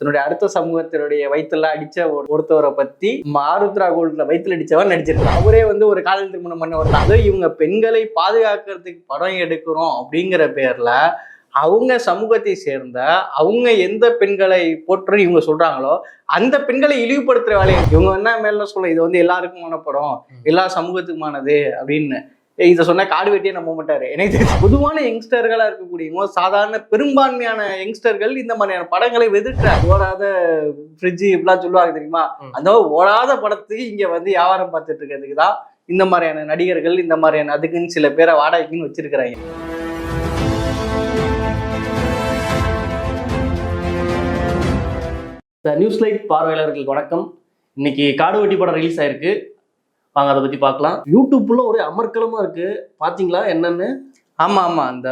தன்னுடைய அடுத்த சமூகத்தினுடைய வயிற்றுல அடிச்ச ஒரு- ஒருத்தவரை பத்தி ஆருத்ரா கோல்ட்ல வயிற்றுல அடிச்சவன் நடிச்சிருக்கான். அவரே வந்து ஒரு காதல் திருமணம் பண்ண ஒரு அது இவங்க பெண்களை பாதுகாக்கிறதுக்கு படம் எடுக்கிறோம் அப்படிங்கிற பேர்ல அவங்க சமூகத்தை சேர்ந்த அவங்க எந்த பெண்களை போற்று இவங்க சொல்றாங்களோ அந்த பெண்களை இழிவுபடுத்துற வேலையை இவங்க என்ன மேல சொல்ல இது வந்து எல்லாருக்குமான படம் எல்லா சமூகத்துக்குமானது அப்படின்னு இதை சொன்னா காடு வெட்டியே நம்ப மாட்டாரு. எனக்கு பொதுவான யங்ஸ்டர்களா இருக்கக்கூடியவங்க சாதாரண பெரும்பான்மையான யங்ஸ்டர்கள் இந்த மாதிரியான படங்களை வெதுக்கிறார் ஓடாத ஃப்ரிட்ஜ் இப்படிலாம் சொல்லுவாங்க தெரியுமா. அந்த ஓடாத படத்துக்கு இங்க வந்து வியாபாரம் பார்த்துட்டு இருக்கிறதுக்கு தான் இந்த மாதிரியான நடிகர்கள் இந்த மாதிரியான அதுக்குன்னு சில பேரை வாடகைக்குன்னு வச்சிருக்கிறாங்க. நியூஸ் லைட் பார்வையாளர்களுக்கு வணக்கம். இன்னைக்கு காடு வெட்டி படம் ரிலீஸ் ஆயிருக்கு. வாங்க அதை பத்தி பார்க்கலாம் யூடியூப்ல ஒரே அமர்க்கலமா இருக்கு. பாத்தீங்களா என்னன்னு? ஆமா ஆமா. அந்த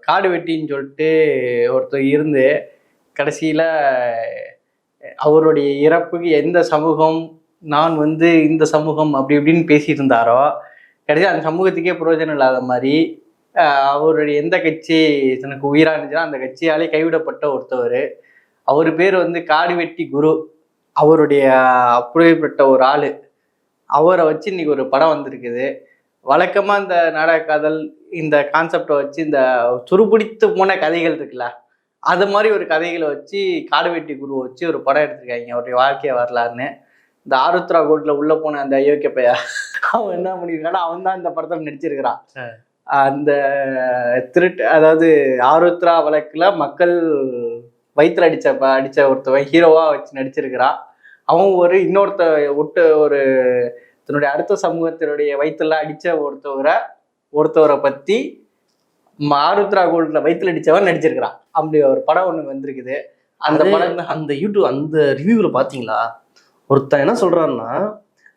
காடு வெட்டின்னு சொல்லிட்டு ஒருத்தர் இருந்து கடைசியில அவருடைய இறப்புக்கு எந்த சமூகம் நான் வந்து இந்த சமூகம் அப்படி இப்படின்னு பேசிட்டு இருந்தாரோ கடைசி அந்த சமூகத்துக்கே பிரயோஜனம் இல்லாத மாதிரி அவருடைய எந்த கட்சி தனக்கு உயிரா இருந்துச்சுன்னா அந்த கட்சியாலே கைவிடப்பட்ட ஒருத்தவர். அவர் பேர் வந்து காடு வெட்டி குரு. அவருடைய அப்படிப்பட்ட ஒரு ஆளு. அவரை வச்சு இன்னைக்கு ஒரு படம் வந்திருக்குது. வழக்கமா இந்த நாடக காதல் இந்த கான்செப்டை வச்சு இந்த துருப்பிடித்து போன கதைகள் இருக்குல்ல அது மாதிரி ஒரு கதைகளை வச்சு காடுவெட்டி குருவை வச்சு ஒரு படம் எடுத்திருக்காங்க. அவருடைய வாழ்க்கைய வரலாறுன்னு. இந்த ஆருத்ரா கோட்ல உள்ள போன அந்த அயோக்கிய பையா அவன் என்ன பண்ணியிருக்கானா அவன் தான் இந்த படத்தில் நடிச்சிருக்கிறான். அந்த திருட்டு அதாவது ஆருத்ரா வழக்குல மக்கள் வயிற்றுல ப- அடிச்ச ஒருத்தவன் ஹீரோவா வச்சு நடிச்சிருக்கிறான். அவன் ஒரு இன்னொருத்த விட்டு ஒரு தன்னுடைய அடுத்த சமூகத்தினுடைய வயிற்றுல அடிச்ச ஒருத்தவரை ஒருத்தவரை பத்தி ஆருத்ரா கோல்ட்ல வயிற்றுல அடிச்சவன் நடிச்சிருக்கிறான். அப்படி ஒரு படம் ஒண்ணு வந்திருக்குது. அந்த படம் அந்த யூடியூப் அந்த ரிவ்யூல பாத்தீங்களா? ஒருத்தன் என்ன சொல்றான்னா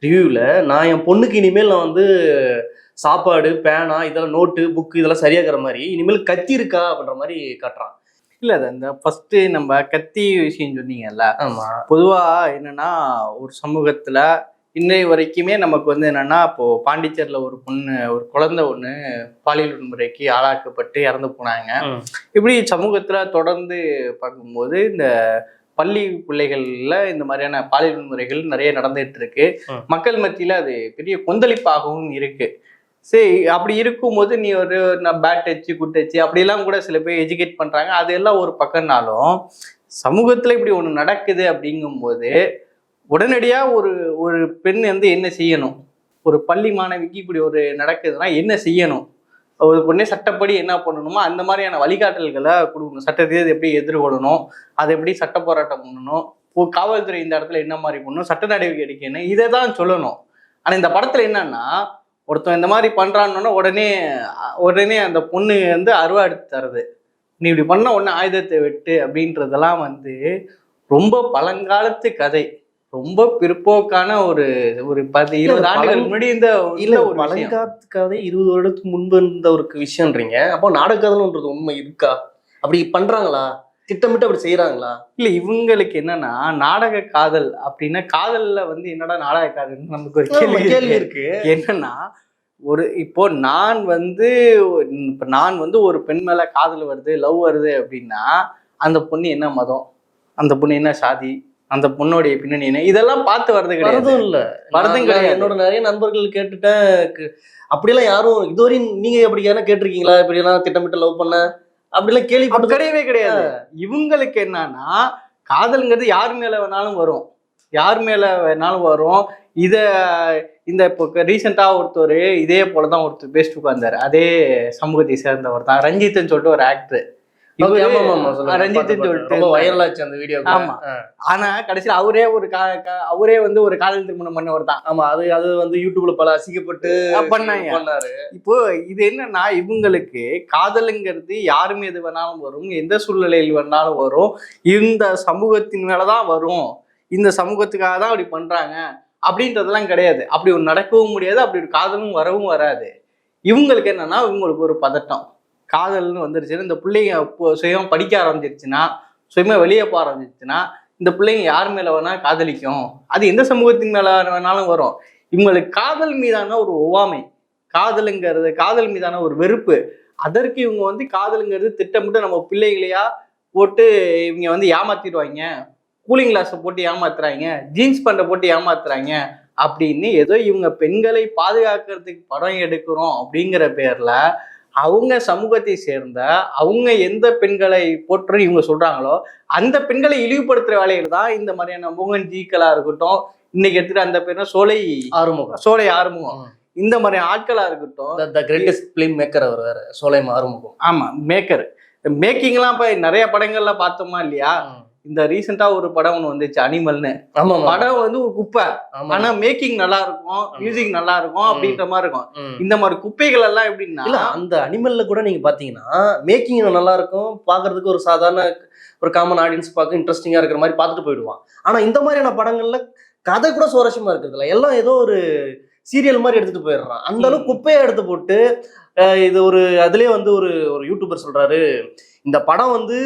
ரிவ்யூல நான் என் பொண்ணுக்கு இனிமேல் நான் வந்து சாப்பாடு பேனா இதெல்லாம் நோட்டு புக்கு இதெல்லாம் சரியாகிற மாதிரி இனிமேல் கத்தி இருக்கா? அப்படின்ற மாதிரி காட்டுறான். இல்ல அது அந்த ஃபர்ஸ்ட் நம்ம கத்தி விஷயம் சொன்னீங்கல்ல பொதுவா என்னன்னா ஒரு சமூகத்துல இன்னை வரைக்குமே நமக்கு வந்து என்னன்னா இப்போ பாண்டிச்சேரியில ஒரு பொண்ணு ஒரு குழந்தை ஒண்ணு பாலியல் வன்முறைக்கு ஆளாக்கப்பட்டு இறந்து போனாங்க. இப்படி சமூகத்துல தொடர்ந்து பார்க்கும்போது இந்த பள்ளி பிள்ளைகள்ல இந்த மாதிரியான பாலியல் வன்முறைகள் நிறைய நடந்துட்டு இருக்கு. மக்கள் மத்தியில அது பெரிய கொந்தளிப்பாகவும் இருக்கு. சரி அப்படி இருக்கும்போது நீ ஒரு பேட் டச்சு குட் டச்சு அப்படிலாம் கூட சில பேர் எஜுகேட் பண்ணுறாங்க அது எல்லாம் ஒரு பக்கம்னாலும் சமூகத்தில் இப்படி ஒன்று நடக்குது அப்படிங்கும்போது உடனடியாக ஒரு ஒரு பெண் வந்து என்ன செய்யணும்? ஒரு பள்ளி மாணவிக்கு இப்படி ஒரு நடக்குதுன்னா என்ன செய்யணும்? ஒரு பொண்ணே சட்டப்படி என்ன பண்ணணுமோ அந்த மாதிரியான வழிகாட்டல்களை கொடுக்கணும். சட்டத்தை எப்படி எதிர்கொள்ளணும்? அதை எப்படி சட்ட போராட்டம் பண்ணணும்? ஓ காவல்துறை இந்த இடத்துல என்ன மாதிரி பண்ணணும்? சட்ட நடவடிக்கை எடுக்கணும் இதை தான் சொல்லணும். ஆனால் இந்த படத்தில் என்னன்னா ஒருத்தன் இந்த மாதிரி பண்றான்னு உடனே உடனே அந்த பொண்ணு வந்து அருவா எடுத்து தருது. நீ இப்படி பண்ண உடனே ஆயுதத்தை வெட்டு அப்படின்றதெல்லாம் வந்து ரொம்ப பழங்காலத்து கதை. ரொம்ப பிற்போக்கான ஒரு ஒரு பத்து இருபது ஆண்டுகள் முன்னாடி இந்த இல்ல ஒரு விஷயம். பழங்காத்து கதை இருபது வருடத்துக்கு முன்பு இருந்த ஒரு விஷயம்ன்றீங்க. அப்போ நாடக கதைன்றது உண்மை இருக்கா? அப்படி பண்றாங்களா? திட்டமிட்டு அப்படி செய்யறாங்களா இல்ல இவங்களுக்கு என்னன்னா நாடக காதல் அப்படின்னா காதல்ல வந்து என்னடா நாடக காதல் நமக்கு ஒரு கேள்வி இருக்கு. என்னன்னா ஒரு இப்போ நான் வந்து இப்ப நான் வந்து ஒரு பெண் மேல காதல் வருது லவ் வருது அப்படின்னா அந்த பொண்ணு என்ன மதம்? அந்த பொண்ணு என்ன சாதி? அந்த பொண்ணுடைய பின்னணி என்ன? இதெல்லாம் பார்த்து வர்றது கிடையாது. இல்ல. வரதும் கிடையாது. என்னோட நிறைய நண்பர்கள் கேட்டுட்டேன் அப்படியெல்லாம் யாரும் இதுவரையும் நீங்க எப்படி யாரும் கேட்டிருக்கீங்களா? இப்படி எல்லாம் திட்டமிட்டு லவ் பண்ண? அப்படிலாம் அப்படி கேள்விப்பட்டு கிடையவே கிடையாது. இவங்களுக்கு என்னன்னா காதல்ங்கிறது யார் மேல வேணாலும் வரும். யார் மேல வேணாலும் வரும். இத இந்த இப்போ ரீசெண்டா ஒருத்தர் இதே போலதான் ஒருத்தர் பேசிட்டு உட்கார்ந்தாரு. அதே சமூகத்தை சேர்ந்தவர் தான். ரஞ்சித்னு சொல்லிட்டு ஒரு ஆக்டர் பார்த்து. சொல்லிட்டு அந்த வீடியோ ஆமா. ஆனா கடைசியில அவரே ஒரு அவரே வந்து ஒரு காதல் திருமணம் தான். ஆமா அது அது வந்து யூடியூப்ல பல அசிங்கப்பட்டு பண்ணாங்க. பண்ணாரு. இப்போ இது என்னன்னா இவங்களுக்கு காதலுங்கிறது யாரு மீது வேணாலும் வரும் எந்த சூழ்நிலையில் வேணாலும் வரும் இந்த சமூகத்தின் மேலதான் வரும் இந்த சமூகத்துக்காக தான் அப்படி பண்றாங்க அப்படின்றதெல்லாம் கிடையாது. அப்படி ஒரு நடக்கவும் முடியாது அப்படி ஒரு காதலும் வரவும் வராது. இவங்களுக்கு என்னன்னா இவங்களுக்கு ஒரு பதட்டம். காதல்னு வந்துருச்சுன்னா இந்த பிள்ளைங்க இப்போ படிக்க ஆரம்பிச்சிருச்சுன்னா சுயமா வெளியே போக ஆரம்பிச்சிருச்சுன்னா இந்த பிள்ளைங்க யார் மேல வேணா காதலிக்கும். அது எந்த சமூகத்தின் மேல வேணாலும் வரும். இவங்களுக்கு காதல் மீதான ஒரு ஒவ்வாமை காதலுங்கிறது காதல் மீதான ஒரு வெறுப்பு அதற்கு இவங்க வந்து காதலுங்கிறது திட்டமிட்டு நம்ம பிள்ளைகளையா போட்டு இவங்க வந்து ஏமாத்திடுவாங்க. கூலிங் கிளாஸை போட்டு ஏமாத்துறாங்க ஜீன்ஸ் பண்டை போட்டு ஏமாத்துறாங்க அப்படின்னு ஏதோ இவங்க பெண்களை பாதுகாக்கிறதுக்கு படம் எடுக்கிறோம் அப்படிங்கிற பேர்ல அவங்க சமூகத்தை சேர்ந்த அவங்க எந்த பெண்களை போற்று இவங்க சொல்றாங்களோ அந்த பெண்களை இழிவுபடுத்துற வேலைகள் தான் இந்த மாதிரியான மோகன் ஜீக்களா இருக்கட்டும் இன்னைக்கு எடுத்துட்டு அந்த பேர் சோலை ஆறுமுகம். சோலை ஆறுமுகம். இந்த மாதிரி ஆட்களா இருக்கட்டும் த கிரேட்டஸ்ட் பிலிம் மேக்கர் அவர் வேற சோலைமா ஆறுமுகம். ஆமா மேக்கர் மேக்கிங்லாம் இப்ப நிறைய படங்கள்ல பார்த்தோமா இல்லையா? இந்த ரீசெண்டா ஒரு படம் ஒண்ணு வந்துச்சு அனிமல்னு படம் வந்து ஒரு குப்பை. ஆனா மேக்கிங் நல்லா இருக்கும் மியூசிக் நல்லா இருக்கும். அப்படின்ற மாதிரி இருக்கும். இந்த மாதிரி குப்பைகள் எல்லாம் எப்படின்னா அந்த அனிமல்ல கூட நீங்க பாத்தீங்கன்னா மேக்கிங் நல்லா இருக்கும் பாக்குறதுக்கு ஒரு சாதாரண ஒரு காமன் ஆடியன்ஸ் பார்க்க இன்ட்ரெஸ்டிங்கா இருக்கிற மாதிரி பார்த்துட்டு போயிடுவான். ஆனா இந்த மாதிரியான படங்கள்ல கதை கூட சுவாரஸ்யமா இருக்கிறதுல எல்லாம் ஏதோ ஒரு சீரியல் மாதிரி எடுத்துட்டு போயிடுறான். அந்த அளவுக்கு குப்பையா எடுத்து போட்டு இது ஒரு அதுலயே வந்து ஒரு ஒரு யூடியூபர் சொல்றாரு இந்த படம் வந்து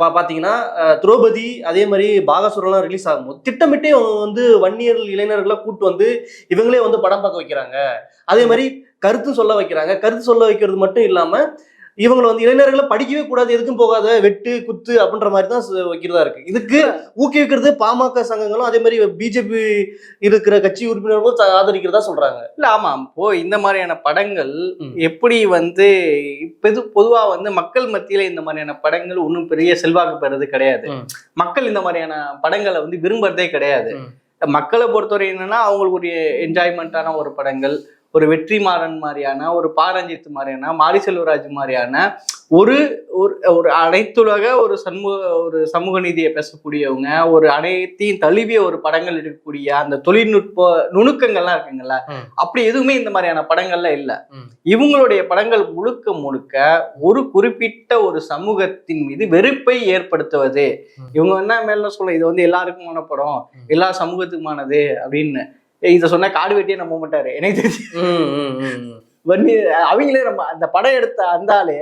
பா பாத்தீங்கன்னா திரௌபதி அதே மாதிரி பாகாசுரெல்லாம் ரிலீஸ் ஆகும்போது திட்டமிட்டே அவங்க வந்து வன்னியர் இளைஞர்களை கூட்டு வந்து இவங்களே வந்து படம் பார்க்க வைக்கிறாங்க. அதே மாதிரி கருத்து சொல்ல வைக்கிறாங்க. கருத்து சொல்ல வைக்கிறது மட்டும் இல்லாம இவங்களை வந்து இளைஞர்களை படிக்கவே கூடாது எதுக்கும் போகாத வெட்டு குத்து அப்படின்ற மாதிரி தான் வைக்கிறதா இருக்கு இதுக்கு ஊக்குவிக்கிறது பாமக சங்கங்களும் அதே மாதிரி பிஜேபி இருக்கிற கட்சி உறுப்பினர்களும் ஆதரிக்கிறதா சொல்றாங்க இல்ல ஆமா இப்போ இந்த மாதிரியான படங்கள். எப்படி வந்து பொது பொதுவா வந்து மக்கள் மத்தியில இந்த மாதிரியான படங்கள் ஒன்றும் பெரிய செல்வாக்கு பெறது கிடையாது. மக்கள் இந்த மாதிரியான படங்களை வந்து விரும்புறதே கிடையாது. மக்களை பொறுத்தவரை என்னன்னா அவங்களுக்கு ஒரு என்ஜாய்மெண்ட்டான ஒரு படங்கள் ஒரு வெற்றிமாறன் மாதிரியான ஒரு பாரஞ்சித் மாதிரியான மாரி செல்வராஜ் மாதிரியான ஒரு ஒரு அனைத்துலக ஒரு சண்முக ஒரு சமூக நீதியை பேசக்கூடியவங்க ஒரு அனைத்தையும் தழுவிய ஒரு படங்கள் இருக்கக்கூடிய அந்த தொழில்நுட்ப நுணுக்கங்கள்லாம் இருக்குங்கல்ல. அப்படி எதுவுமே இந்த மாதிரியான படங்கள்ல இல்ல. இவங்களுடைய படங்கள் முழுக்க முழுக்க ஒரு குறிப்பிட்ட ஒரு சமூகத்தின் மீது வெறுப்பை ஏற்படுத்துவது. இவங்க என்ன மேல சொல்ல இது வந்து எல்லாருக்குமான படம். எல்லா சமூகத்துக்குமானது அப்படின்னு இதை சொன்னா காடு வெட்டியே நம்ப மாட்டாரு எனக்கு தெரிஞ்சு. வன்னி அவங்களே நம்ம அந்த படம் எடுத்த அந்தாலே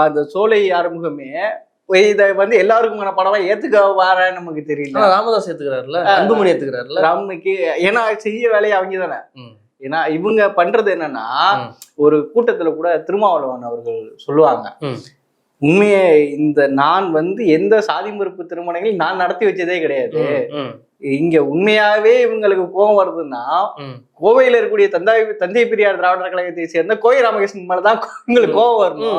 அந்த சோலை ஆறுமுகமே இதை வந்து எல்லாருக்குமான படமா ஏத்துக்க வாரான்னு நமக்கு தெரியல ராமதாஸ் ஏத்துக்கிறாருல அன்புமணி ஏத்துக்கிறாருல ராமுக்கு ஏன்னா செய்ய வேலையை அவங்க தானே. ஏன்னா இவங்க பண்றது என்னன்னா. ஒரு கூட்டத்துல கூட திருமாவளவன் அவர்கள் சொல்லுவாங்க. உண்மையே இந்த நான் வந்து எந்த சாதி மறுப்பு திருமணங்கள் நான் நடத்தி வச்சதே கிடையாது இங்க உண்மையாவே இவங்களுக்கு கோபம் வருதுன்னா கோவையில இருக்கக்கூடிய தந்தை தந்தை பெரியார் திராவிடர் கழகத்தை சேர்ந்த கோவை ராமகிருஷ்ணன் மேலதான் உங்களுக்கு கோபம் வரணும்.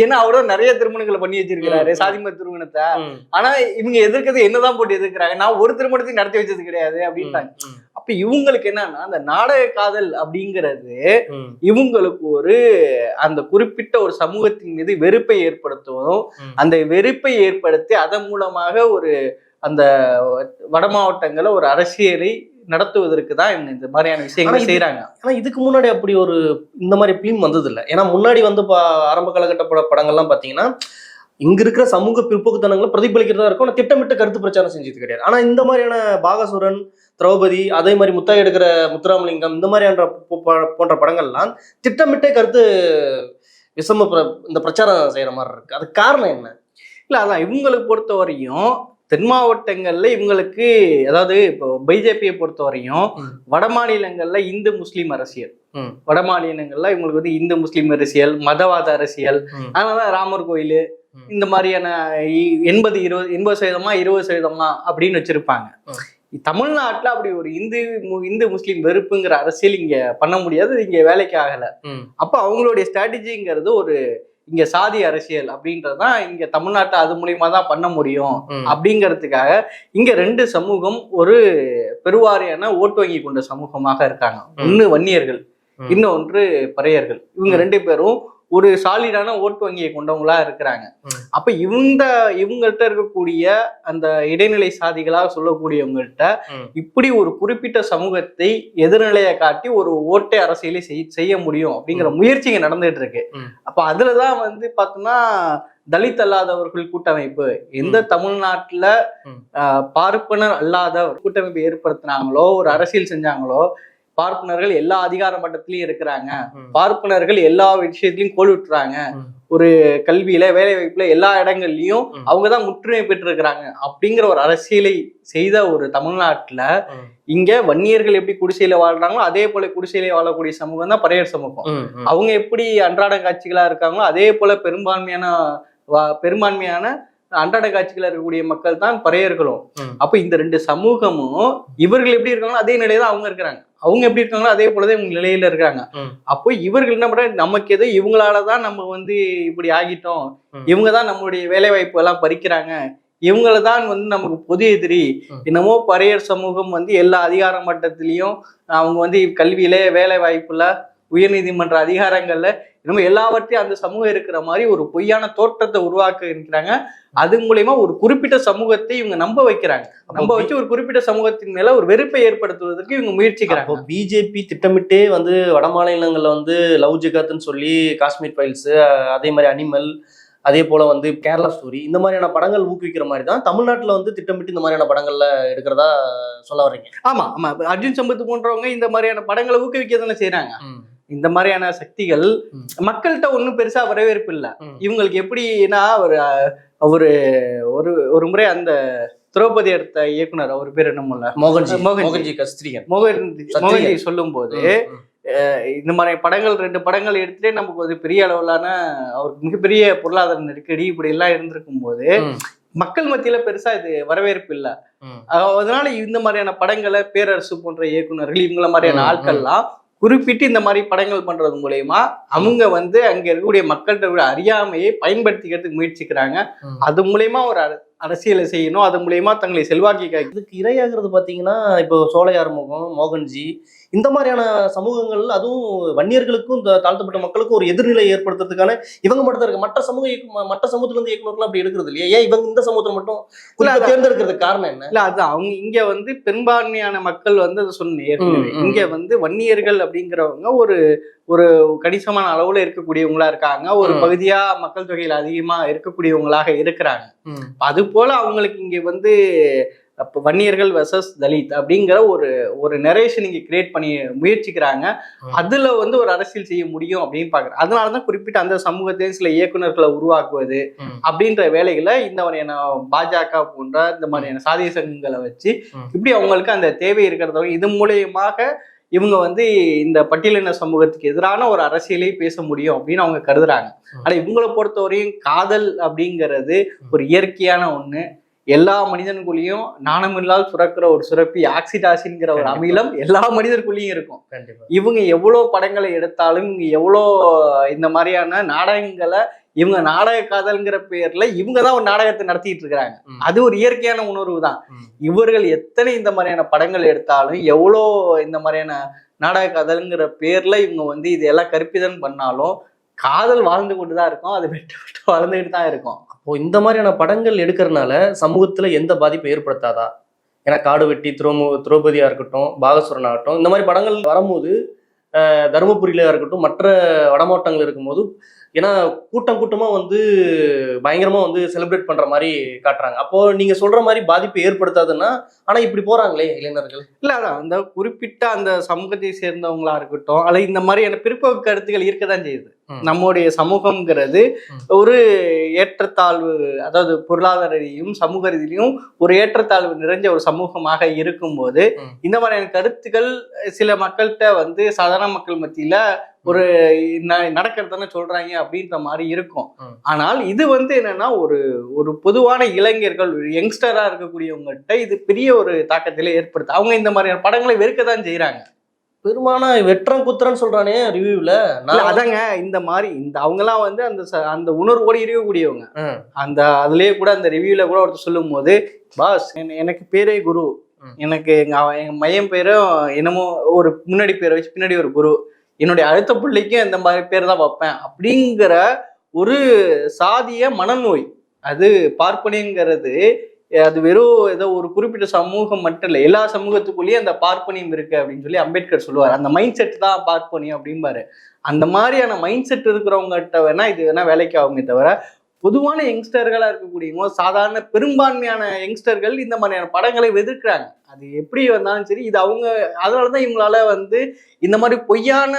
ஏன்னா அவரும் நிறைய திருமணங்களை பண்ணி வச்சிருக்கிறாரு ம். சாதி மறுப்பு திருமணத்தை. ஆனா இவங்க எதிர்க்கிறது என்னதான் போட்டு எதிர்க்கிறாங்க? நான் ஒரு திருமணத்தையும் நடத்தி வச்சது கிடையாது அப்படின்ட்டாங்க. அப்ப இவங்களுக்கு என்னன்னா அந்த நாடக காதல் அப்படிங்கிறது இவங்களுக்கு ஒரு அந்த குறிப்பிட்ட ஒரு சமூகத்தின் மீது வெறுப்பை ஏற்படுத்துவதும் ம். அந்த வெறுப்பை ஏற்படுத்தி அதன் மூலமாக ஒரு அந்த வட மாவட்டங்கள்ல ஒரு அரசியலை நடத்துவதற்கு தான் இவங்க இந்த மாதிரியான விஷயங்களை செய்யறாங்க ஆனா இதுக்கு முன்னாடி அப்படி ஒரு இந்த மாதிரி பிலிம் வந்தது இல்ல ஏன்னா முன்னாடி வந்து ஆரம்ப காலகட்ட பட படங்கள்லாம் பாத்தீங்கன்னா இங்க இருக்கிற சமூக பிற்போக்குத்தனங்களை பிரதிபலிக்கிறதா இருக்கும். ஆனா திட்டமிட்டு கருத்து பிரச்சாரம் செஞ்சது கிடையாது. ஆனா இந்த மாதிரியான பாகசுரன் திரௌபதி அதே மாதிரி முத்தாய் எடுக்கிற முத்துராமலிங்கம் இந்த மாதிரியான போன்ற படங்கள்லாம் திட்டமிட்டே கருத்து விஷம பிர- இந்த பிரச்சாரம் செய்யற மாதிரி இருக்கு. அது காரணம் என்ன? இல்ல அதான் இவங்களுக்கு பொறுத்த வரையும் தென் மாவட்டங்கள்ல இவங்களுக்கு அதாவது இப்போ பிஜேபியை பொறுத்த வரையும். வட மாநிலங்கள்ல இந்து முஸ்லீம் அரசியல். வட மாநிலங்கள்ல இவங்களுக்கு வந்து இந்து முஸ்லீம் அரசியல் மதவாத அரசியல் ம். அதனால ராமர் கோயில். இந்த மாதிரியான எண்பது இருபது எண்பது சதவீதமா இருபது சதவீதமா அப்படின்னு வச்சிருப்பாங்க. தமிழ்நாட்டுல அப்படி ஒரு இந்து இந்து முஸ்லீம் வெறுப்புங்கிற அரசியல் இங்க பண்ண முடியாது இங்க வேலைக்கு ஆகல. அப்ப அவங்களுடைய ஸ்ட்ராட்டஜிங்கிறது ஒரு இங்க சாதி அரசியல் அப்படின்றதுதான் இங்க தமிழ்நாட்டை அது மூலியமா தான் பண்ண முடியும். அப்படிங்கிறதுக்காக இங்க ரெண்டு சமூகம் ஒரு பெருவாரியான ஓட்டு வங்கி கொண்ட சமூகமாக இருக்காங்க. ஒண்ணு வன்னியர்கள். இன்னொன்று பறையர்கள் இவங்க. ரெண்டு பேரும் ஒரு சாலிடான ஓட்டு வங்கியை கொண்டவங்களா இருக்கிறாங்க. அப்ப இவங்க இவங்கள்ட்ட இருக்கக்கூடிய அந்த இடைநிலை சாதிகளாக சொல்லக்கூடியவங்கள்ட்ட. இப்படி ஒரு குறிப்பிட்ட சமூகத்தை எதிர்நிலையை காட்டி ஒரு ஓட்டை அரசியலை செய்- செய்ய முடியும் அப்படிங்கிற முயற்சி இங்க நடந்துட்டு இருக்கு. அப்ப அதுலதான் வந்து பார்த்தோம்னா தலித் அல்லாதவர்கள் கூட்டமைப்பு எந்த தமிழ்நாட்டுல பார்ப்பனர் அல்லாத கூட்டமைப்பு ஏற்படுத்தினாங்களோ ஒரு அரசியல் செஞ்சாங்களோ பார்ப்பனர்கள் எல்லா அதிகார மட்டத்திலயும் இருக்கிறாங்க. பார்ப்பனர்கள் எல்லா விஷயத்திலயும் கோல் விட்டுறாங்க. ஒரு கல்வியில வேலை வாய்ப்புல எல்லா இடங்கள்லயும். அவங்கதான் முற்றுமை பெற்றிருக்கிறாங்க அப்படிங்கிற ஒரு அரசியலை செய்த ஒரு தமிழ்நாட்டுல. இங்க வன்னியர்கள் எப்படி குடிசையில வாழ்றாங்களோ அதே போல குடிசையில வாழக்கூடிய சமூகம் தான் பறையர் சமூகம். அவங்க எப்படி அன்றாட காட்சிகளா இருக்காங்களோ அதே போல பெரும்பான்மையான பெரும்பான்மையான அன்றாட காட்சிகள் இருக்கக்கூடிய மக்கள் தான் பறையர்களும். அப்ப இந்த ரெண்டு சமூகமும் இவர்கள் எப்படி இருக்காங்களோ அதே நிலையில தான் அவங்க இருக்கிறாங்க அவங்க எப்படி இருக்காங்களோ அதே போலதான் இவங்க நிலையில இருக்காங்க. அப்போ இவர்கள் என்ன பண்றாங்க நமக்கு ஏதோ இவங்களாலதான் நம்ம வந்து இப்படி ஆகிட்டோம் ம். இவங்க தான் நம்மளுடைய வேலை வாய்ப்பு எல்லாம் பறிக்கிறாங்க இவங்கள தான் வந்து நமக்கு பொது எதிரி. என்னமோ பறையர் சமூகம் வந்து எல்லா அதிகார மட்டத்திலையும் அவங்க வந்து கல்வியில வேலை வாய்ப்புல உயர்நீதிமன்ற அதிகாரங்கள்ல நம்ம எல்லாவற்றையும் அந்த சமூகம் இருக்கிற மாதிரி ஒரு பொய்யான தோற்றத்தை உருவாக்க இருக்கிறாங்க அது மூலயமா ஒரு குறிப்பிட்ட சமூகத்தை இவங்க நம்ப வைக்கிறாங்க. நம்ப வச்சு ஒரு குறிப்பிட்ட சமூகத்தின் மேல ஒரு வெறுப்பை ஏற்படுத்துவதற்கு இவங்க முயற்சிக்கிறாங்க. பிஜேபி திட்டமிட்டே வந்து வட மாநிலங்கள்ல வந்து லவ் ஜிகாத்னு சொல்லி காஷ்மீர் ஃபைல்ஸ் அதே மாதிரி அனிமல் அதே போல வந்து கேரளா ஸ்டோரி இந்த மாதிரியான படங்கள் ஊக்குவிக்கிற மாதிரி தான் தமிழ்நாட்டுல வந்து திட்டமிட்டு இந்த மாதிரியான படங்கள்ல எடுக்கிறதா சொல்ல வர்றீங்க? ஆமா ஆமா. அர்ஜுன் சம்பத் போன்றவங்க இந்த மாதிரியான படங்களை ஊக்குவிக்க தானே செய்யறாங்க இந்த மாதிரியான சக்திகள். மக்கள்கிட்ட ஒன்றும் பெருசா வரவேற்பு இல்ல. இவங்களுக்கு எப்படின்னா ஒரு ஒரு ஒரு ஒரு முறை அந்த திரௌபதி எடுத்த இயக்குனர் அவர் பேர் என்னமல்ல மோகன்ஜி மோகன்ஜி. மோகன்ஜி கஸ்திரியன் மோகன் சத்ரியன். மோகன்ஜி சொல்லும் போது. இந்த மாதிரி படங்கள் ரெண்டு படங்கள் எடுத்துட்டே நமக்கு ஒரு பெரிய அளவிலான அவருக்கு மிகப்பெரிய பொருளாதார நெருக்கடி இப்படி எல்லாம் இருந்திருக்கும் போது. மக்கள் மத்தியில பெருசா இது வரவேற்பு இல்ல அதனால இந்த மாதிரியான படங்களை பேரரசு போன்ற இயக்குனர்கள் இவங்கள மாதிரியான. ஆட்கள்லாம் குறிப்பிட்டு இந்த மாதிரி படங்கள் பண்றது மூலயமா அவங்க வந்து அங்க இருக்கக்கூடிய மக்கள்கிட்ட கூட அறியாமையை பயன்படுத்திக்கிறதுக்கு முயற்சிக்கிறாங்க. அது மூலயமா ஒரு அர- அரசியலை செய்யணும் அது மூலயமா தங்களை செல்வாக்கி இதுக்கு இரையாகிறது பாத்தீங்கன்னா இப்போ சோழையார் முகம் மோகன்ஜி இந்த மாதிரியான சமூகங்கள் அதுவும் வன்னியர்களுக்கும் இந்த தாழ்த்தப்பட்ட மக்களுக்கும் ஒரு எதிர்நிலை ஏற்படுத்துறதுக்கான இவங்க மட்டும் தான் இருக்கு மற்ற சமூக மற்ற சமூகத்துல இருந்து இயக்குனர்கள் அப்படி எடுக்கிறது இல்லையா ஏன் இவங்க இந்த சமூகத்தை மட்டும். தேர்ந்தெடுக்கிறதுக்கு காரணம் என்ன இல்ல அது அவங்க இங்க வந்து பெரும்பான்மையான மக்கள் வந்து அதை சொன்னேன். இங்க வந்து வன்னியர்கள் அப்படிங்கிறவங்க ஒரு ஒரு கணிசமான அளவுல இருக்கக்கூடியவங்களா இருக்காங்க ஒரு. பகுதியா மக்கள் தொகையில் அதிகமா இருக்கக்கூடியவங்களாக இருக்கிறாங்க. அது போல அவங்களுக்கு இங்க வந்து அப்ப வன்னியர்கள் வெர்சஸ் தலித் அப்படிங்கிற ஒரு ஒரு நரேஷன் இங்க கிரியேட் பண்ணி முயற்சிக்கிறாங்க. அதுல வந்து ஒரு அரசியல் செய்ய முடியும் அப்படின்னு பாக்குறேன் அதனாலதான் குறிப்பிட்ட அந்த சமூகத்தையும் சில இயக்குனர்களை உருவாக்குவது. அப்படின்ற வேலைகளை இந்த மாதிரியான பாஜக போன்ற இந்த மாதிரியான சாதிய சங்கங்களை வச்சு. இப்படி அவங்களுக்கு அந்த தேவை இருக்கிறத இது மூலியமாக இவங்க வந்து இந்த பட்டியலின சமூகத்துக்கு எதிரான ஒரு அரசியலை பேச முடியும் அப்படின்னு அவங்க கருதுறாங்க ம். ஆனா இவங்களை பொறுத்தவரையும் காதல் அப்படிங்கிறது ஒரு இயற்கையான ஒண்ணு எல்லா மனிதனுக்குள்ளேயும் நாணமில்லால் சுரக்கிற ஒரு சுரப்பி ஆக்சிடாசின்ங்கிற ஒரு. அமிலம் எல்லா மனிதர்க்குள்ளேயும் இருக்கும் கண்டிப்பா இவங்க எவ்வளோ படங்களை எடுத்தாலும் இவங்க எவ்வளோ இந்த மாதிரியான நாடகங்களை இவங்க நாடக காதல்ங்கிற பேர்ல இவங்க தான் ஒரு நாடகத்தை நடத்திட்டு இருக்கிறாங்க. அது ஒரு இயற்கையான உணர்வு தான். இவர்கள் எத்தனை இந்த மாதிரியான படங்கள் எடுத்தாலும் எவ்வளோ இந்த மாதிரியான நாடக காதல்ங்கிற பேர்ல இவங்க வந்து இதெல்லாம் கற்பிதம் பண்ணாலும் காதல் வாழ்ந்து கொண்டு தான் இருக்கும் அது விட்டு விட்டு வளர்ந்துக்கிட்டு தான் இருக்கும். அப்போ இந்த மாதிரியான படங்கள் எடுக்கிறதுனால சமூகத்தில் எந்த பாதிப்பும் ஏற்படுத்தாதா? ஏன்னா காடு வெட்டி துரோமு திரௌபதியாக இருக்கட்டும் பாகசுரன் ஆகட்டும் இந்த மாதிரி படங்கள் வரும்போது தருமபுரியில இருக்கட்டும் மற்ற வடமாவட்டங்கள் இருக்கும்போது ஏன்னா கூட்டம் கூட்டமா வந்து பயங்கரமா வந்து செலிப்ரேட் பண்ற மாதிரி காட்டுறாங்க அப்போ நீங்க சொல்ற மாதிரி பாதிப்பு ஏற்படுத்தாதுன்னா ஆனா இப்படி போறாங்களே இளைஞர்கள் இல்ல அதான் அந்த குறிப்பிட்ட அந்த சமூகத்தை சேர்ந்தவங்களா இருக்கட்டும் அல்லது இந்த மாதிரியான பிற்போக்கு கருத்துக்கள் இருக்கதான் செய்யுது ம். நம்முடைய சமூகம்ங்கிறது. ஒரு ஏற்றத்தாழ்வு அதாவது பொருளாதார ரீதியும் சமூக ரீதியிலும் ஒரு ஏற்றத்தாழ்வு நிறைஞ்ச ஒரு சமூகமாக இருக்கும்போது. இந்த மாதிரியான கருத்துக்கள் சில மக்கள்கிட்ட வந்து சாதாரண மக்கள் மத்தியில ஒரு நடக்கிறதுன்னு சொல்றாங்க அப்படின்ற மாதிரி இருக்கும். ஆனால் இது வந்து என்னன்னா ஒரு ஒரு பொதுவான இளைஞர்கள் யங்ஸ்டரா இருக்கக்கூடியவங்ககிட்ட இது பெரிய ஒரு தாக்கத்திலே ஏற்படுத்து அவங்க இந்த மாதிரியான படங்களை வெறுக்க தான் செய்யறாங்க பெருமான வெற்றம் குத்துறன்னு சொல்றானே ரிவ்யூல இல்ல அதாங்க இந்த மாதிரி இந்த அவங்கலாம் வந்து அந்த அந்த உணர்வோடு இருக்கக்கூடியவங்க. அந்த அதுலயே கூட அந்த ரிவ்யூல கூட ஒருத்தர் சொல்லும் போது பாஸ் எனக்கு பேரே குரு. எனக்கு எங்க அவ- எங்க மையம் பேரும் என்னமோ ஒரு முன்னாடி பேரை வச்சு பின்னாடி ஒரு குரு. என்னுடைய அடுத்த பிள்ளைக்கும் இந்த மாதிரி பேர் தான் வைப்பேன் அப்படிங்கிற ஒரு சாதிய மனநோய். அது பார்ப்பனியங்கிறது அது வெறும் ஏதோ ஒரு குறிப்பிட்ட சமூகம் மட்டும் இல்லை எல்லா சமூகத்துக்குள்ளேயும் அந்த பார்ப்பனியம் இருக்கு அப்படின்னு சொல்லி அம்பேத்கர் சொல்லுவார். அந்த மைண்ட் செட் தான் பார்ப்பனியம் அப்படிம்பாரு. அந்த மாதிரியான மைண்ட் செட் இருக்கிறவங்ககிட்ட வேணா இது வேணா வேலைக்கு ஆகுமே தவிர பொதுவான யங்ஸ்டர்களாக இருக்கக்கூடியவங்க சாதாரண பெரும்பான்மையான யங்ஸ்டர்கள் இந்த மாதிரியான படங்களை வெதிர்க்கிறாங்க அது எப்படி வந்தாலும் சரி இது அவங்க அதனாலதான் இவங்களால வந்து இந்த மாதிரி பொய்யான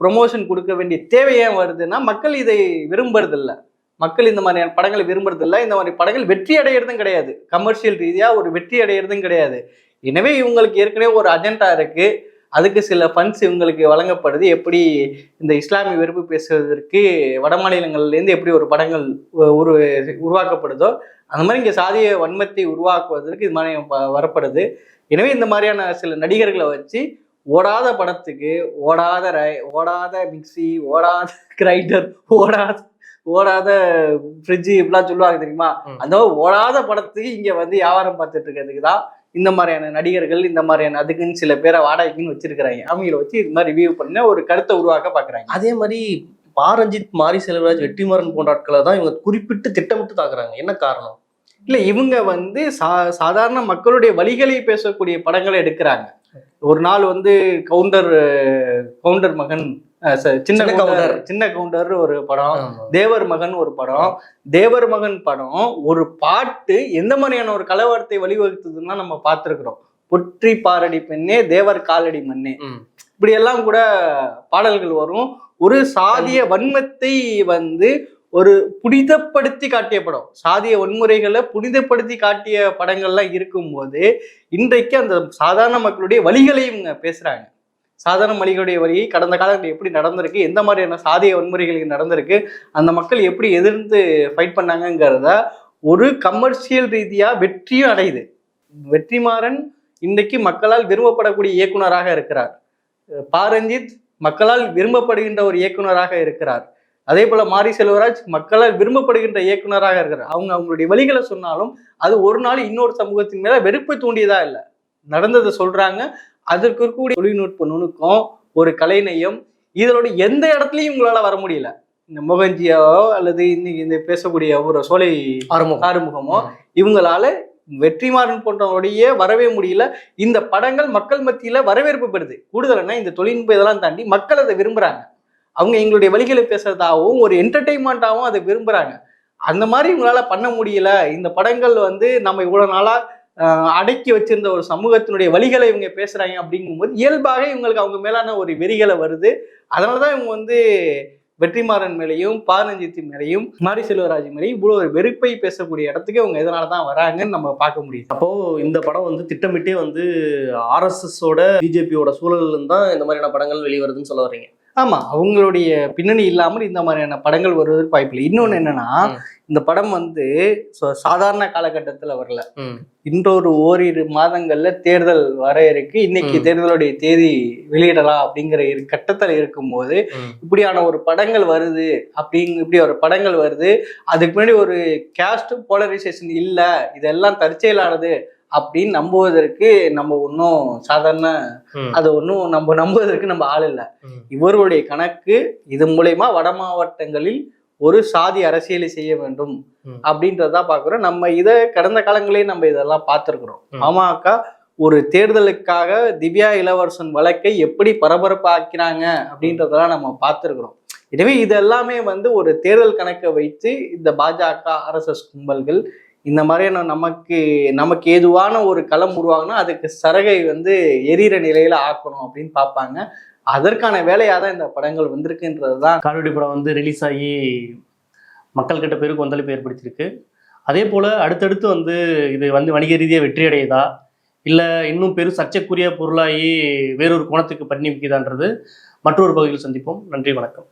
ப்ரொமோஷன் கொடுக்க வேண்டிய தேவை ஏன் வருதுன்னா மக்கள் இதை விரும்புறதில்ல. மக்கள் இந்த மாதிரியான படங்களை விரும்புறதில்ல. இந்த மாதிரி படங்கள் வெற்றி அடையிறதும் கிடையாது. கமர்ஷியல் ரீதியாக ஒரு வெற்றி அடையிறதும் கிடையாது. எனவே இவங்களுக்கு ஏற்கனவே ஒரு அஜெண்டா இருக்குது அதுக்கு சில ஃபண்ட்ஸ் இவங்களுக்கு வழங்கப்படுது. எப்படி இந்த இஸ்லாமிய வெறுப்பு பேசுவதற்கு வட மாநிலங்கள்லேருந்து எப்படி ஒரு படங்கள் உரு உருவாக்கப்படுதோ அந்த மாதிரி இங்கே சாதிய வன்மத்தை உருவாக்குவதற்கு இது மாதிரி வரப்படுது. எனவே இந்த மாதிரியான சில நடிகர்களை வச்சு ஓடாத படத்துக்கு ஓடாத ரை ஓடாத மிக்ஸி ஓடாத கிரைண்டர் ஓடாத ஓடாத ஃப்ரிட்ஜு இப்படிலாம் சொல்லுவாங்க தெரியுமா. அந்த ஓடாத படத்துக்கு இங்க வந்து வியாபாரம் பார்த்துட்டு இருக்கிறதுக்கு தான் இந்த மாதிரியான நடிகர்கள் இந்த மாதிரியான அதுக்குன்னு சில பேரை வாடகைக்குன்னு வச்சிருக்கிறாங்க. அவங்கள வச்சு இது மாதிரி ரிவ்யூ பண்ண ஒரு கருத்தை உருவாக்க பாக்குறாங்க. அதே மாதிரி பாரஞ்சித் மாரி செல்வராஜ் வெற்றிமாறன் போன்ற ஆட்களை தான் இவங்க குறிப்பிட்டு திட்டமிட்டு தாக்குறாங்க. என்ன காரணம்? இல்ல இவங்க வந்து சா சாதாரண மக்களுடைய வழிகளை பேசக்கூடிய படங்களை எடுக்கிறாங்க. ஒரு நாள் வந்து கவுண்டர் கவுண்டர் மகன் சின்ன கவுண்டர். சின்ன கவுண்டர் ஒரு படம். தேவர் மகன் ஒரு படம். தேவர் மகன் படம் ஒரு பாட்டு எந்த மாதிரியான ஒரு கலவரத்தை வழிவகுத்ததுன்னா நம்ம பார்த்துருக்குறோம். பொற்றி பாரடி பெண்ணே தேவர் காலடி மண்ணே. இப்படி எல்லாம் கூட பாடல்கள் வரும். ஒரு சாதிய வன்மத்தை வந்து ஒரு புனிதப்படுத்தி காட்டிய படம். சாதிய வன்முறைகளை புனிதப்படுத்தி காட்டிய படங்கள்லாம் இருக்கும்போது இன்றைக்கு அந்த சாதாரண மக்களுடைய வழிகளையும் பேசுறாங்க. சாதாரண மளிகையுடைய வழி கடந்த காலத்தில் எப்படி நடந்திருக்கு எந்த மாதிரியான சாதிய வன்முறைகளுக்கு நடந்திருக்கு அந்த மக்கள் எப்படி எதிர்த்து ஃபைட் பண்ணாங்கங்கிறத ஒரு கமர்ஷியல் ரீதியாக வெற்றியும் அடையுது. வெற்றிமாறன் இன்றைக்கு மக்களால் விரும்பப்படக்கூடிய இயக்குனராக இருக்கிறார். பாரஞ்சித் மக்களால் விரும்பப்படுகின்ற ஒரு இயக்குனராக இருக்கிறார். அதே போல மாரி செல்வராஜ் மக்களால் விரும்பப்படுகின்ற இயக்குனராக இருக்கிறார். அவங்க அவங்களுடைய வழிகளை சொன்னாலும் அது ஒரு நாள் இன்னொரு சமூகத்தின் மேல வெறுப்பை தூண்டியதா இல்லை. நடந்ததை சொல்றாங்க அதற்கு இருக்கக்கூடிய தொழில்நுட்ப நுணுக்கம் ஒரு கலைநயம் இதனோட எந்த இடத்துலயும் இவங்களால வர முடியல. இந்த மொகஞ்சியோ அல்லது இன்னைக்கு இந்த பேசக்கூடிய ஒரு சோலை ஆறுமுகம். ஆறுமுகமோ இவங்களால வெற்றிமாறன் போன்றவருடைய வரவே முடியல. இந்த படங்கள் மக்கள் மத்தியில வரவேற்பு பெறுது. கூடுதல்னா இந்த தொழில்நுட்ப இதெல்லாம் தாண்டி மக்கள் அதை விரும்புறாங்க. அவங்க எங்களுடைய வழிகளை பேசுறதாகவும் ஒரு என்டர்டெயின்மெண்ட்டாகவும் அதை விரும்புறாங்க. அந்த மாதிரி இவங்களால பண்ண முடியல. இந்த படங்கள் வந்து நம்ம இவ்வளவு நாளா அடக்கி வச்சிருந்த ஒரு சமூகத்தினுடைய வழிகளை இவங்க பேசுறாங்க அப்படிங்கும்போது இயல்பாக இவங்களுக்கு அவங்க மேலான ஒரு வெறிகளை வருது. அதனாலதான் இவங்க வந்து வெற்றிமாறன் மேலேயும் பாரஞ்சித்தி மேலேயும் மாரி செல்வராஜ் மேலேயும் இவ்வளோ ஒரு வெறுப்பை பேசக்கூடிய இடத்துக்கு அவங்க எதனால தான் வராங்கன்னு நம்ம பார்க்க முடியும் அப்போ இந்த படம் வந்து திட்டமிட்டே வந்து ஆர்எஸ்எஸோட பிஜேபியோட சூழல்ல தான் இந்த மாதிரியான படங்கள் வெளிவருதுன்னு சொல்ல வர்றீங்க. ஆமா அவங்களுடைய பின்னணி இல்லாமல் இந்த மாதிரியான படங்கள் வருவதற்கு வாய்ப்பில்லை இன்னொன்னு என்னன்னா ம். இந்த படம் வந்து சாதாரண காலகட்டத்துல வரல ம். இன்னொரு ஓரிரு மாதங்கள்ல தேர்தல் வர இருக்கு இன்னைக்கு. தேர்தலுடைய தேதி வெளியிடலாம் அப்படிங்கிற இரு கட்டத்துல இருக்கும்போது. இப்படியான ஒரு படங்கள் வருது அப்படிங்க இப்படி ஒரு படங்கள் வருது அதுக்கு முன்னாடி ஒரு கேஸ்ட் போலரைசேஷன் இல்ல இதெல்லாம் தற்செயலானது அப்படின்னு நம்புவதற்கு நம்ம ஒன்றும் சாதாரண. அதை ஒன்றும் நம்ம நம்புவதற்கு நம்ம ஆள் இல்லை. இவருடைய கணக்கு இது மூலயமா வட மாவட்டங்களில் ஒரு சாதி அரசியலை செய்ய வேண்டும். அப்படின்றதா பார்க்குறோம் நம்ம இதை கடந்த காலங்களே நம்ம இதெல்லாம் பார்த்துருக்குறோம். பாமக ஒரு தேர்தலுக்காக திவ்யா இளவரசன் வழக்கை எப்படி பரபரப்பாக்கினாங்க அப்படின்றதெல்லாம் நம்ம பார்த்துருக்குறோம் எனவே இது எல்லாமே வந்து ஒரு தேர்தல் கணக்கை வைத்து இந்த பாஜக ஆர்எஸ்எஸ் கும்பல்கள் இந்த மாதிரியான நமக்கு நமக்கு ஏதுவான ஒரு களம் உருவாகணும் அதுக்கு சரகை வந்து எரியிற நிலையில ஆக்கணும் அப்படின்னு பார்ப்பாங்க. அதற்கான வேலையாக தான் இந்த படங்கள் வந்திருக்குன்றது தான் காணொலி படம் வந்து ரிலீஸ் ஆகி மக்கள்கிட்ட பேருக்கு கொந்தளிப்பு ஏற்படுத்தியிருக்கு. அதே போல் அடுத்தடுத்து வந்து இது வந்து வணிக ரீதியாக வெற்றி அடையுதா இல்லை இன்னும் பெரும் சர்ச்சைக்குரிய பொருளாகி வேறொரு கோணத்துக்கு பண்ணி மற்றொரு பகுதியில் சந்திப்போம். நன்றி வணக்கம்.